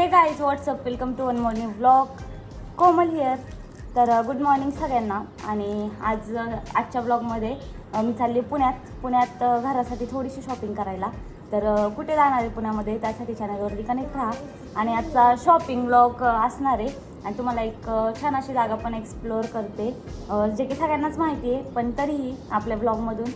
Hey guys whatsapp welcome to one morning blog Komal here तर uh, good morning सगळ्यांना. आणि आज uh, आजच्या ब्लॉगमध्ये uh, मी चालली पुण्यात. पुण्यात घरासाठी थोडीशी शॉपिंग करायला. तर कुठे जाणार आहे पुण्यामध्ये? त्यासाठी चॅनलवरती कनेक्ट राहा. आणि आजचा शॉपिंग ब्लॉग असणार आहे. आणि तुम्हाला एक छान अशी जागा पण एक्सप्लोअर करते. जे की सगळ्यांनाच माहिती आहे पण तरीही आपल्या ब्लॉगमधून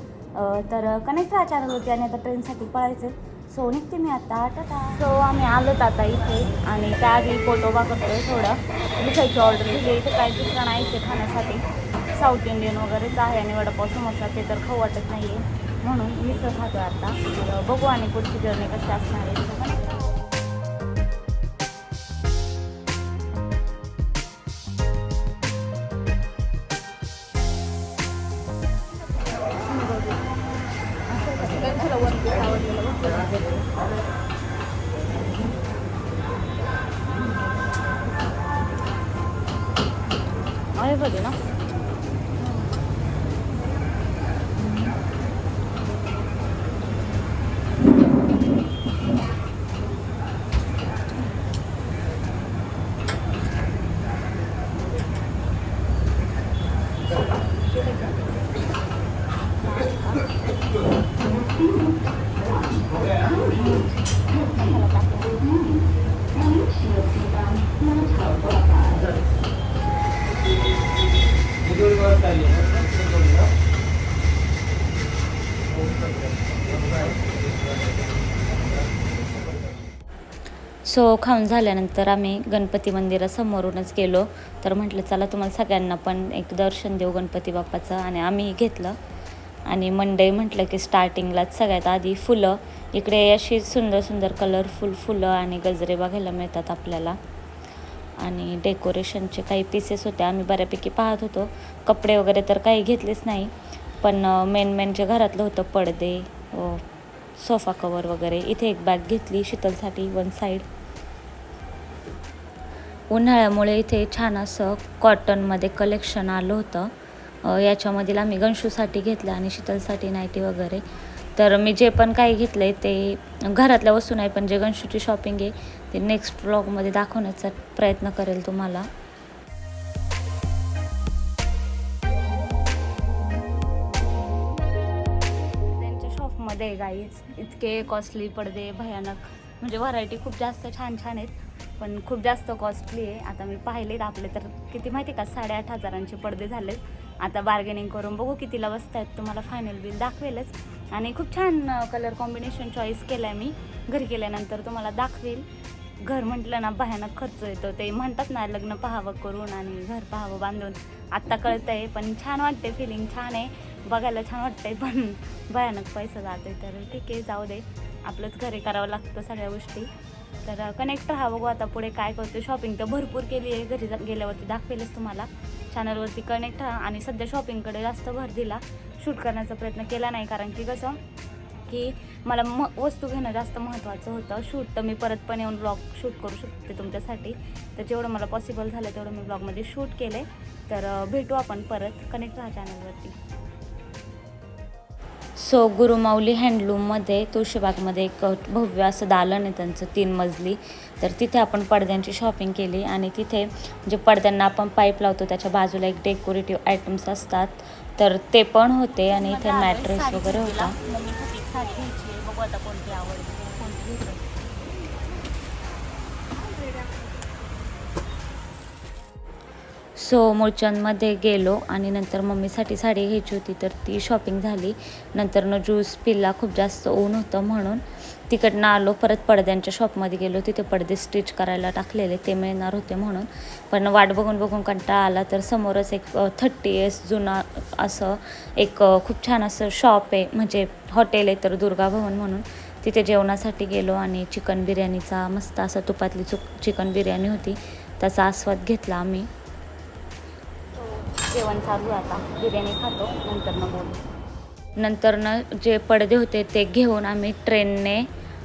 तर कनेक्ट राहा चॅनलवरती आणि आता ट्रेनसाठी पळायचं सो निघते मी आता. टाटा. सो आम्ही आलोत आता इथे आणि त्याआधी पोटोबा करतोय थोडं. मिठाईची ऑर्डर दिली. इथे काही दुसरं नाही इथे खाण्यासाठी. साऊथ इंडियन वगैरेच आहे आणि वडापाव समोसा ते तर खाऊ वाटत नाही आहे म्हणून मिसळ खातो आता. बघू आणि पुढची जर्नी कशी असणार आहे. आहे बघे ना सो खाऊन झाल्यानंतर आम्ही गणपती मंदिरासमोरूनच गेलो. तर म्हटलं चला तुम्हाला सगळ्यांना पण एक दर्शन देऊ गणपती बाप्पाचं. आणि आम्ही घेतलं. आणि मंडई म्हटलं की स्टार्टिंगलाच सगळ्यात आधी फुलं. इकडे अशी सुंदर सुंदर कलरफुल फुलं आणि गजरे बघायला मिळतात आपल्याला. आणि डेकोरेशनचे काही पीसेस होते. आम्ही बऱ्यापैकी पाहत होतो. कपडे वगैरे तर काही घेतलेच नाही. पण मेन मेन जे घरातलं होतं पडदे सोफा कवर वगैरे इथे एक बॅग घेतली शीतलसाठी वन साईड उन्हाळ्यामुळे इथे छान असं कॉटनमध्ये कलेक्शन आलं होतं. याच्यामधील आम्ही गणशूसाठी घेतलं आणि शीतलसाठी नाईटी वगैरे. तर मी जे पण काही घेतलं आहे ते घरातल्या वस्तू नाही पण जे गणशूची शॉपिंग आहे ते नेक्स्ट ब्लॉगमध्ये दाखवण्याचा प्रयत्न करेल तुम्हाला. पडदे गाईज इतके कॉस्टली पडदे भयानक. म्हणजे व्हरायटी खूप जास्त छान छान आहेत पण खूप जास्त कॉस्टली आहे. आता मी पाहिलेत आपले तर किती माहिती का? साडेआठ हजारांचे पडदे झालेत. आता बार्गेनिंग करून बघू कितीला बसत आहेत तुम्हाला फायनल बिल दाखवेलच. आणि खूप छान कलर कॉम्बिनेशन चॉईस केलं आहे मी. घरी केल्यानंतर तुम्हाला दाखवेल. घर म्हटलं ना भयानक खर्च येतो. ते म्हणतात ना लग्न पाहावं करून आणि घर पाहावं बांधून. आत्ता कळतंय पण छान वाटते फिलिंग छान आहे. बघायला छान वाटतंय पण भयानक पैसा आहे तर ठीक आहे जाऊ दे. आपलंच घरी करावं लागतं सगळ्या गोष्टी. तर कनेक्ट राहा बघू आता पुढे काय करतो शॉपिंग तर भरपूर केली आहे घरी गेल्यावरती दाखवेलच तुम्हाला. चॅनलवरती कनेक्ट राहा आणि सध्या शॉपिंगकडे जास्त भर दिला. शूट करण्याचा प्रयत्न केला नाही कारण की कसं की मला म वस्तू घेणं जास्त महत्त्वाचं होतं. शूट तर मी परत पण येऊन ब्लॉग शूट करू शकते तुमच्यासाठी. तर जेवढं मला पॉसिबल झालं तेवढं मी ब्लॉगमध्ये शूट केले तर भेटू आपण परत. कनेक्ट राहा चॅनलवरती सो गुरुमाऊली हँडलूममध्ये तुळशीबागमध्ये एक भव्य असं दालन आहे त्यांचं तीन मजली. तर तिथे आपण पडद्यांची शॉपिंग केली आणि तिथे जे पडद्यांना आपण पाईप लावतो त्याच्या बाजूला एक डेकोरेटिव्ह आयटम्स असतात. तर ते पण होते आणि इथे मॅट्रेस वगैरे होता. कोणती आवडते कोणती सो मुळचंदमध्ये गेलो आणि नंतर मम्मीसाठी साडी घ्यायची होती तर ती शॉपिंग झाली. नंतरनं ज्यूस पिल्ला खूप जास्त ऊन होतं म्हणून तिकडनं आलो परत पडद्यांच्या शॉपमध्ये गेलो. तिथे पडदे स्टिच करायला टाकलेले ते मिळणार होते म्हणून. पण वाट बघून बघून कंटाळा आला तर समोरच एक थर्टी इयर्स जुना असं एक खूप छान असं शॉप आहे. म्हणजे हॉटेल आहे तर दुर्गा भवन म्हणून. तिथे जेवणासाठी गेलो आणि चिकन बिर्याणीचा मस्त असा तुपातली चुक चिकन बिर्याणी होती. त्याचा आस्वाद घेतला आम्ही. जेवण चालू आता. बिर्याणी खातो नंतर न बोलू. नंतर न जे पडदे होते ते घेऊन आम्ही ट्रेनने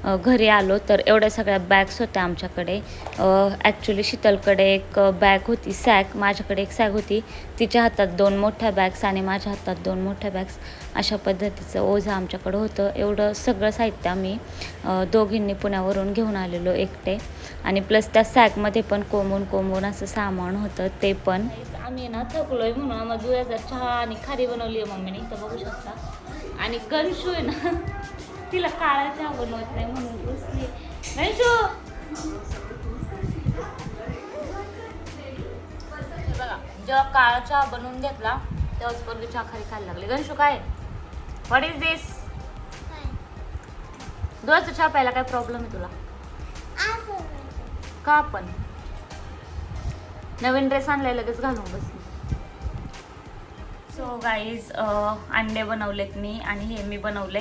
घरी आलो तर एवढ्या सगळ्या बॅग्स होत्या आमच्याकडे. ॲक्च्युली शीतलकडे एक बॅग होती सॅक माझ्याकडे एक सॅग होती. तिच्या हातात दोन मोठ्या बॅग्स आणि माझ्या हातात दोन मोठ्या बॅग्स अशा पद्धतीचं ओझं आमच्याकडं होतं. एवढं सगळं साहित्य आम्ही दोघींनी पुण्यावरून घेऊन आलेलो एकटे. आणि प्लस त्या सॅकमध्ये पण कोंबून कोंबून असं सामान होतं ते पण. आम्ही ना थकलोय म्हणून आम्हाला जुळ्याचा चहा आणि खारी बनवली आहे मम्मीने तर बघू शकता. आणि गनशू आहे ना तिला काळा चहा बनवत नाही म्हणून बसली बघा जेव्हा काळा चहा बनवून घेतला तेव्हाच पोरगी चहा खाली खायला लागली. गणशू काय? व्हॉट इज दिस चहा प्यायला काय प्रॉब्लेम आहे तुला? का पण? नवीन ड्रेस आणलाय लगेच घालून बसली. सो गाईज अंडे बनवलेत मी आणि हे मी बनवले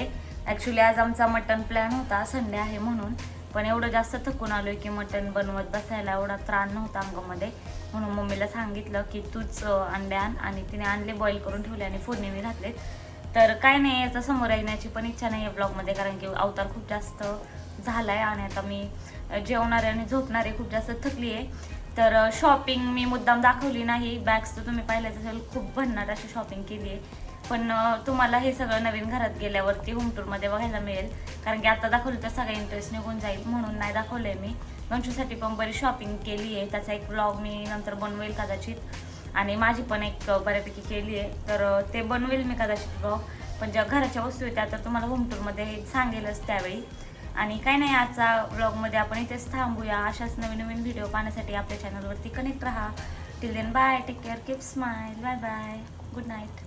ॲक्च्युली आज आमचा मटन प्लॅन होता संडे आहे म्हणून. पण एवढं जास्त थकून आलोय की मटन बनवत बसायला एवढा त्राण नव्हता अंगामध्ये. म्हणून मम्मीला सांगितलं की तूच अंडे आण. आणि तिने आणले बॉईल करून ठेवले आणि फोडणी मी घातले तर काय नाही याचा समोर येण्याची पण इच्छा नाही आहे ब्लॉगमध्ये कारण की अवतार खूप जास्त झाला आहे आणि आता मी जेवणारे आणि झोपणारे खूप जास्त थकली आहे तर शॉपिंग मी मुद्दाम दाखवली नाही. बॅग्स तर तुम्ही पाहिलंच असेल खूप भन्नाट अशी शॉपिंग केली आहे पण तुम्हाला हे सगळं नवीन घरात गेल्यावरती होम टूरमध्ये बघायला मिळेल. कारण की आता दाखवलं तर सगळा इंटरेस्ट निघून जाईल म्हणून नाही दाखवलं आहे मी. गंशूसाठी पण बरी शॉपिंग केली आहे. त्याचा एक ब्लॉग मी नंतर बनवेल कदाचित. आणि माझी पण एक बऱ्यापैकी केली आहे. तर ते बनवेल मी कदाचित ब्लॉग पण ज्या घराच्या वस्तू होत्या तर तुम्हाला होम टूरमध्ये सांगेलच त्यावेळी. आणि काय नाही आजचा ब्लॉगमध्ये आपण इथेच थांबूया. अशाच नवीन नवीन व्हिडिओ पाहण्यासाठी आपल्या चॅनलवरती कनेक्ट राहा. Till then bye take care keep smile bye bye good night